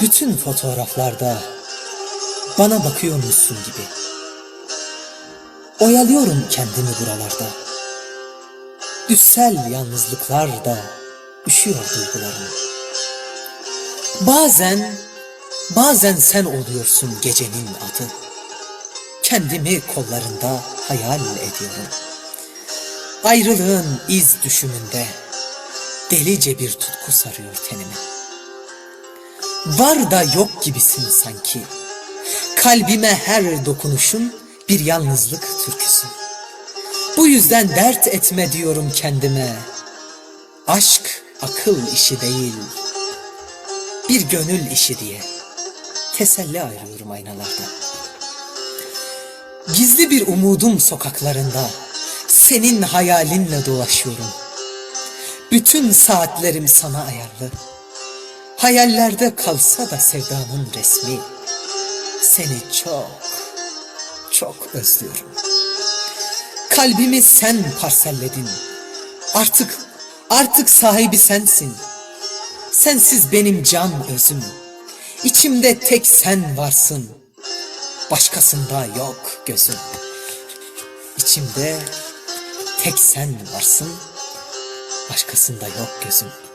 Bütün fotoğraflarda bana bakıyormuşsun gibi. Oyalıyorum kendimi buralarda. Üssel yalnızlıklarda üşüyor duygularım. Bazen, bazen sen oluyorsun gecenin adı. Kendimi kollarında hayal ediyorum. Ayrılığın iz düşümünde delice bir tutku sarıyor tenimi. Var da yok gibisin sanki. Kalbime her dokunuşun bir yalnızlık türküsü. Bu yüzden dert etme diyorum kendime. Aşk akıl işi değil, bir gönül işi diye teselli arıyorum aynalarda. Gizli bir umudum sokaklarında, senin hayalinle dolaşıyorum. Bütün saatlerim sana ayarlı. Hayallerde kalsa da sevdanın resmi. Seni çok, çok özlüyorum. Kalbimi sen parselledin. Artık, artık sahibi sensin. Sensiz benim can özüm. İçimde tek sen varsın. Başkasında yok gözüm. İçimde tek sen varsın. Başkasında yok gözüm.